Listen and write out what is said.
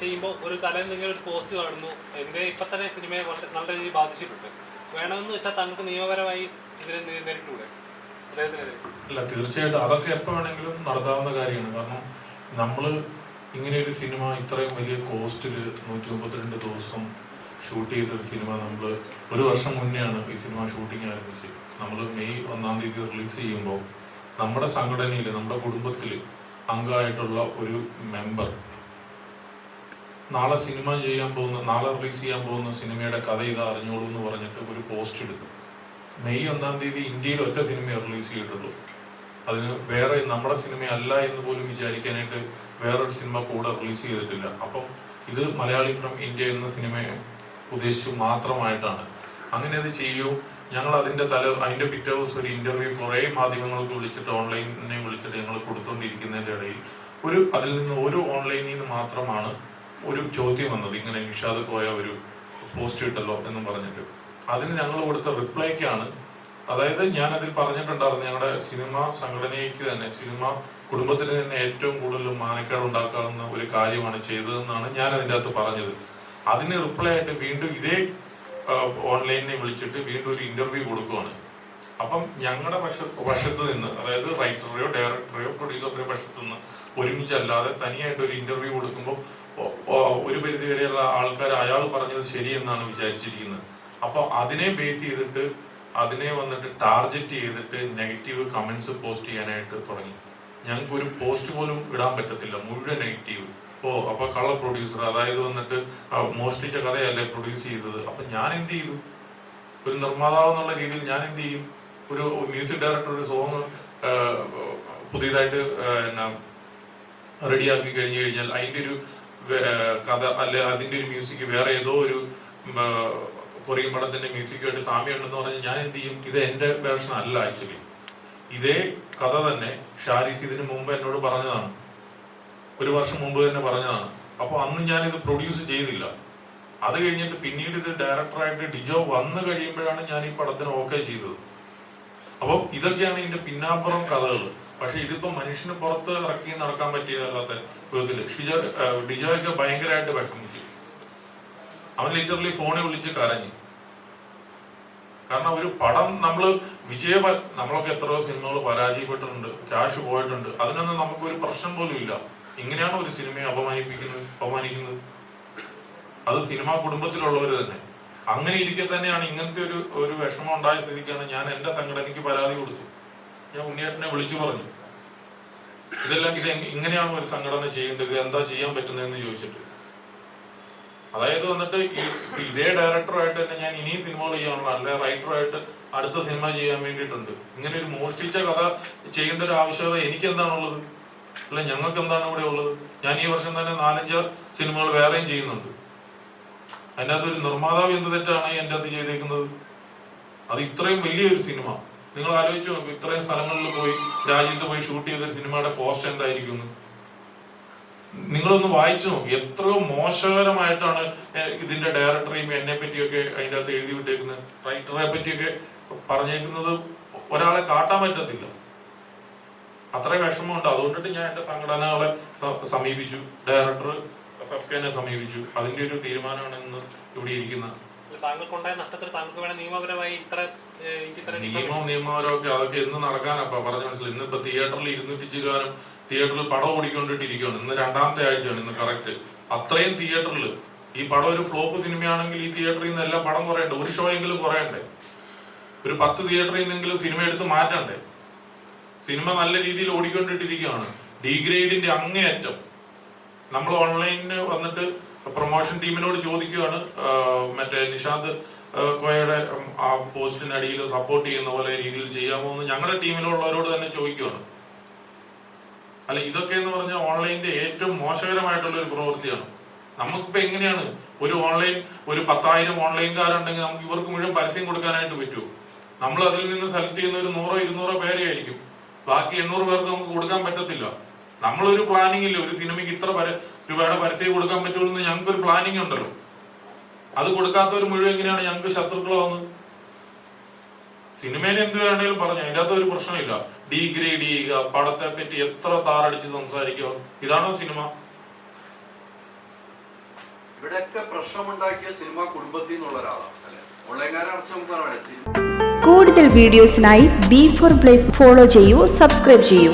ചെയ്യുമ്പോൾ ഒരു തല നിങ്ങൾ ഒരു പോസ്റ്റ് കാണുന്നു. എന്റെ ഇപ്പൊ തന്നെ സിനിമയെ നല്ല രീതിയിൽ ബാധിച്ചിട്ടുണ്ട്. വേണമെന്ന് വെച്ചാൽ താങ്കൾക്ക് നിയമപരമായി ഇതിനെ നേരിട്ടൂടെ അല്ല തീർച്ചയായിട്ടും അതൊക്കെ എപ്പോൾ വേണമെങ്കിലും നടത്താവുന്ന കാര്യമാണ്. കാരണം നമ്മൾ ഇങ്ങനെ ഒരു സിനിമ ഇത്രയും വലിയ കോസ്റ്റിൽ നൂറ്റി മുപ്പത്തിരണ്ട് ദിവസം ഷൂട്ട് ചെയ്തൊരു സിനിമ നമ്മൾ ഒരു വർഷം മുന്നെയാണ് ഈ സിനിമ ഷൂട്ടിംഗ് ആരംഭിച്ചത്. നമ്മൾ മെയ് ഒന്നാം തീയതി റിലീസ് ചെയ്യുമ്പോൾ നമ്മുടെ സംഘടനയിൽ നമ്മുടെ കുടുംബത്തിൽ അംഗമായിട്ടുള്ള ഒരു മെമ്പർ നാളെ സിനിമ ചെയ്യാൻ പോകുന്ന നാളെ റിലീസ് ചെയ്യാൻ പോകുന്ന സിനിമയുടെ കഥ ഇത് അറിഞ്ഞോളൂ എന്ന് പറഞ്ഞിട്ട് ഒരു പോസ്റ്റ് എടുക്കും മെയ് ഒന്നാം തീയതി ഇന്ത്യയിൽ ഒറ്റ സിനിമ റിലീസ് ചെയ്തിട്ടുള്ളൂ. അതിന് വേറെ നമ്മുടെ സിനിമ അല്ല എന്ന് പോലും വിചാരിക്കാനായിട്ട് വേറൊരു സിനിമ കൂടെ റിലീസ് ചെയ്തിട്ടില്ല. അപ്പം ഇത് മലയാളി ഫ്രം ഇന്ത്യ എന്ന സിനിമയെ ഉദ്ദേശിച്ചു മാത്രമായിട്ടാണ്. അങ്ങനെ അത് ചെയ്യൂ. ഞങ്ങൾ അതിന്റെ തല അതിന്റെ പിറ്റേ ദിവസം ഒരു ഇന്റർവ്യൂ കുറേ മാധ്യമങ്ങൾക്ക് വിളിച്ചിട്ട് ഓൺലൈനെ വിളിച്ചിട്ട് ഞങ്ങൾ കൊടുത്തുകൊണ്ടിരിക്കുന്നതിന്റെ ഇടയിൽ ഒരു അതിൽ നിന്ന് ഒരു ഓൺലൈനിൽ നിന്ന് മാത്രമാണ് ഒരു ചോദ്യം വന്നത്. ഇങ്ങനെ നിഷാദ് പോയ ഒരു പോസ്റ്റ് ഇട്ടല്ലോ എന്നും പറഞ്ഞിട്ട്. അതിന് ഞങ്ങൾ കൊടുത്ത റിപ്ലൈക്കാണ് അതായത് ഞാൻ അതിൽ പറഞ്ഞിട്ടുണ്ടായിരുന്നു ഞങ്ങളുടെ സിനിമ സംഘടനയ്ക്ക് തന്നെ സിനിമ കുടുംബത്തിന് തന്നെ ഏറ്റവും കൂടുതൽ മാനക്കേട് ഉണ്ടാക്കാവുന്ന ഒരു കാര്യമാണ് ചെയ്തതെന്നാണ് ഞാൻ അതിന്റെ അകത്ത് പറഞ്ഞത്. അതിന് റിപ്ലൈ ആയിട്ട് വീണ്ടും ഇതേ ഓൺലൈനിനെ വിളിച്ചിട്ട് വീണ്ടും ഒരു ഇന്റർവ്യൂ കൊടുക്കുവാണ്. അപ്പം ഞങ്ങളുടെ വശ വശത്ത് നിന്ന് അതായത് റൈറ്ററെയോ ഡയറക്ടറെയോ പ്രൊഡ്യൂസറുടെയോ വശത്ത് നിന്ന് ഒരുമിച്ചല്ലാതെ തനിയായിട്ട് ഒരു ഇന്റർവ്യൂ കൊടുക്കുമ്പോൾ ഒരു പരിധി വരെയുള്ള ആൾക്കാർ അയാൾ പറഞ്ഞത് ശരിയെന്നാണ് വിചാരിച്ചിരിക്കുന്നത്. അപ്പോൾ അതിനെ ബേസ് ചെയ്തിട്ട് അതിനെ വന്നിട്ട് ടാർജറ്റ് ചെയ്തിട്ട് നെഗറ്റീവ് കമന്റ്സ് പോസ്റ്റ് ചെയ്യാനായിട്ട് തുടങ്ങി. ഞങ്ങൾക്ക് ഒരു പോസ്റ്റ് പോലും ഇടാൻ പറ്റത്തില്ല മുഴുവൻ നെഗറ്റീവ് ഓ അപ്പൊ കള്ള പ്രൊഡ്യൂസർ അതായത് വന്നിട്ട് മോഷ്ടിച്ച കഥയല്ലേ പ്രൊഡ്യൂസ് ചെയ്തത്? അപ്പൊ ഞാൻ എന്ത് ചെയ്തു? ഒരു നിർമ്മാതാവ് എന്നുള്ള രീതിയിൽ ഞാൻ എന്ത് ചെയ്യും? ഒരു മ്യൂസിക് ഡയറക്ടർ ഒരു സോങ് പുതിയതായിട്ട് എന്നാ റെഡിയാക്കി കഴിഞ്ഞു കഴിഞ്ഞാൽ അതിന്റെ ഒരു കഥ അല്ലെ അതിന്റെ ഒരു മ്യൂസിക് വേറെ ഏതോ ഒരു കൊറിയൻ പടത്തിന്റെ മ്യൂസിക്കുമായിട്ട് സാമ്യമുണ്ടെന്ന് പറഞ്ഞാൽ ഞാൻ എന്ത് ചെയ്യും? ഇത് എന്റെ വേർഷൻ അല്ല ആക്ച്വലി ഇതേ കഥ തന്നെ ഷാരിസ് ഇതിനു മുമ്പ് എന്നോട് പറഞ്ഞതാണ്. ഒരു വർഷം മുമ്പ് തന്നെ പറഞ്ഞതാണ്. അപ്പോൾ അന്ന് ഞാൻ ഇത് പ്രൊഡ്യൂസ് ചെയ്തില്ല. അത് കഴിഞ്ഞിട്ട് പിന്നീട് ഇത് ഡയറക്ടറായിട്ട് ഡിജോ വന്നു കഴിയുമ്പോഴാണ് ഞാൻ ഈ പടത്തിന് ഓക്കെ ചെയ്തത്. അപ്പം ഇതൊക്കെയാണ് ഇതിന്റെ പിന്നാമ്പുറം കഥകൾ പക്ഷെ ഇതിപ്പോ മനുഷ്യന് പുറത്ത് ഇറക്കി നടക്കാൻ പറ്റിയതല്ലാത്ത വിധത്തിൽ. ഷിജോ ഡിജോയൊക്കെ ഭയങ്കരമായിട്ട് വിഷമിച്ചു. അവൻ ലിറ്ററലി ഫോണിൽ വിളിച്ച് കരഞ്ഞു. കാരണം ഒരു പടം നമ്മൾ വിജയ നമ്മളൊക്കെ എത്രയോ സിനിമകൾ പരാജയപ്പെട്ടിട്ടുണ്ട് ക്യാഷ് പോയിട്ടുണ്ട്. അതിനൊന്നും നമുക്ക് ഒരു പ്രശ്നം പോലും ഇല്ല. ഇങ്ങനെയാണ് ഒരു സിനിമയെ അപമാനിപ്പിക്കുന്നത് അപമാനിക്കുന്നത്. അത് സിനിമാ കുടുംബത്തിലുള്ളവർ തന്നെ. അങ്ങനെ ഇരിക്കെ തന്നെയാണ് ഇങ്ങനത്തെ ഒരു ഒരു വിഷമം ഉണ്ടായ സ്ഥിതിക്കാണ് ഞാൻ എന്റെ സംഘടനയ്ക്ക് പരാതി കൊടുത്തു. ഞാൻ ഉണ്ണിയേട്ടനെ വിളിച്ചു പറഞ്ഞു. ഇതെല്ലാം ഇത് ഇങ്ങനെയാണ് ഒരു സംഘടന ചെയ്യേണ്ടത്? എന്താ ചെയ്യാൻ പറ്റുന്നതെന്ന് ചോദിച്ചിട്ട്. അതായത് വന്നിട്ട് ഇതേ ഡയറക്ടറായിട്ട് തന്നെ ഞാൻ ഇനിയും സിനിമകൾ ചെയ്യാനുള്ള അല്ലെ റൈറ്ററായിട്ട് അടുത്ത സിനിമ ചെയ്യാൻ വേണ്ടിയിട്ടുണ്ട്. ഇങ്ങനെ ഒരു മോഷ്ടിച്ച കഥ ചെയ്യേണ്ട ഒരു ആവശ്യകത എനിക്ക് എന്താണുള്ളത് അല്ല ഞങ്ങൾക്ക് എന്താണ് ഇവിടെ ഉള്ളത് ഞാൻ ഈ വർഷം തന്നെ നാലഞ്ച് സിനിമകൾ വേറെയും ചെയ്യുന്നുണ്ട്. അതിന്റെ അകത്ത് ഒരു നിർമ്മാതാവ് എന്ത് തെറ്റാണ് എന്റെ അത് ചെയ്തേക്കുന്നത്? അത് ഇത്രയും വലിയൊരു സിനിമ. നിങ്ങൾ ആലോചിച്ച് നോക്കും ഇത്രയും സ്ഥലങ്ങളിൽ പോയി രാജ്യത്ത് പോയി ഷൂട്ട് ചെയ്ത ഒരു സിനിമയുടെ കോസ്റ്റ് എന്തായിരിക്കും. നിങ്ങളൊന്ന് വായിച്ചു നോക്കി എത്രയോ മോശകരമായിട്ടാണ് ഇതിന്റെ ഡയറക്ടറെയും എന്നെ പറ്റിയൊക്കെ അതിന്റെ അകത്ത് എഴുതി വിട്ടേക്കുന്നത്. റൈറ്ററെ പറ്റിയൊക്കെ പറഞ്ഞേക്കുന്നത് ഒരാളെ കാട്ടാൻ പറ്റത്തില്ല. അത്ര വിഷമമുണ്ട്. അതുകൊണ്ടിട്ട് ഞാൻ എന്റെ സംഘടനകളെ സമീപിച്ചു. ഡയറക്ടർ എഫ് സമീപിച്ചു. അതിന്റെ ഒരു തീരുമാനമാണ് ഇന്ന് ഇവിടെ ഇരിക്കുന്ന താങ്കൾക്കുണ്ടായ നഷ്ടത്തിൽ താങ്കൾക്ക് വേണം നിയമപരമായി ഇത്ര നിയമവും നിയമപരമൊക്കെ അതൊക്കെ ഇന്ന് നടക്കാനപ്പ പറഞ്ഞു മനസ്സിലായി. ഇന്നിപ്പോ തിയേറ്ററിൽ ഇരുന്നൂറ്റി ചിരുവാനും തിയേറ്ററിൽ പടം ഓടിക്കൊണ്ടിട്ടിരിക്കുകയാണ് ഇന്ന് രണ്ടാമത്തെ ആഴ്ചയാണ് ഇന്ന് കറക്റ്റ് അത്രയും തിയേറ്ററിൽ ഈ പടം ഒരു ഫ്ലോപ്പ് സിനിമയാണെങ്കിൽ ഈ തിയേറ്ററിൽ നിന്ന് എല്ലാം പടം കുറയണ്ടേ? ഒരു ഷോ എങ്കിലും കുറയണ്ടേ? ഒരു പത്ത് തിയേറ്ററിൽ നിന്നെങ്കിലും സിനിമ എടുത്ത് മാറ്റണ്ടേ? സിനിമ നല്ല രീതിയിൽ ഓടിക്കൊണ്ടിട്ടിരിക്കുകയാണ് ഡിഗ്രേഡിന്റെ അങ്ങേയറ്റം. നമ്മൾ ഓൺലൈനിൽ വന്നിട്ട് പ്രൊമോഷൻ ടീമിനോട് ചോദിക്കുകയാണ് മറ്റേ നിഷാന്ത് കോയയുടെ ആ പോസ്റ്റിനടിയിൽ സപ്പോർട്ട് ചെയ്യുന്ന പോലെ രീതിയിൽ ചെയ്യാമോ എന്ന് ഞങ്ങളുടെ ടീമിലുള്ളവരോട് തന്നെ ചോദിക്കുകയാണ് അല്ല ഇതൊക്കെ എന്ന് പറഞ്ഞാൽ ഓൺലൈനിന്റെ ഏറ്റവും മോശകരമായിട്ടുള്ള ഒരു പ്രവൃത്തിയാണ്. നമുക്കിപ്പോ എങ്ങനെയാണ് ഒരു ഓൺലൈൻ ഒരു പത്തായിരം ഓൺലൈൻകാരുണ്ടെങ്കിൽ നമുക്ക് ഇവർക്ക് മുഴുവൻ പരസ്യം കൊടുക്കാനായിട്ട് പറ്റുമോ നമ്മൾ അതിൽ നിന്ന് സെലക്ട് ചെയ്യുന്ന ഒരു നൂറോ ഇരുന്നൂറോ പേരെ ആയിരിക്കും. ബാക്കി എണ്ണൂറ് പേർക്ക് നമുക്ക് കൊടുക്കാൻ പറ്റത്തില്ല. നമ്മളൊരു പ്ലാനിങ് ഇല്ല ഒരു സിനിമയ്ക്ക് ഇത്ര പര രൂപയുടെ പരസ്യം കൊടുക്കാൻ പറ്റുള്ളൂ എന്ന് ഞങ്ങൾക്കൊരു പ്ലാനിങ് ഉണ്ടല്ലോ. അത് കൊടുക്കാത്തവർ മുഴുവൻ എങ്ങനെയാണ് ഞങ്ങൾക്ക് ശത്രുക്കളാവുന്നത്? സിനിമയിൽ എന്ത് വേണമെങ്കിലും പറഞ്ഞു അതിന്റെ അകത്ത് ഒരു പ്രശ്നമില്ല. ഡീഗ്രേഡ് ചെയ്യുക പടത്തെ പറ്റി എത്ര താറടിച്ച് സംസാരിക്കുക ഇതാണോ സിനിമ ഇവിടെയൊക്കെ പ്രശ്നമുണ്ടാക്കിയ സിനിമ കുടുംബത്തിൽ നിന്നുള്ള ഒരാളാണ് കൂടുതൽ വീഡിയോസിനായി ബി ഫോർ പ്ലേസ് ഫോളോ ചെയ്യൂ സബ്സ്ക്രൈബ് ചെയ്യൂ.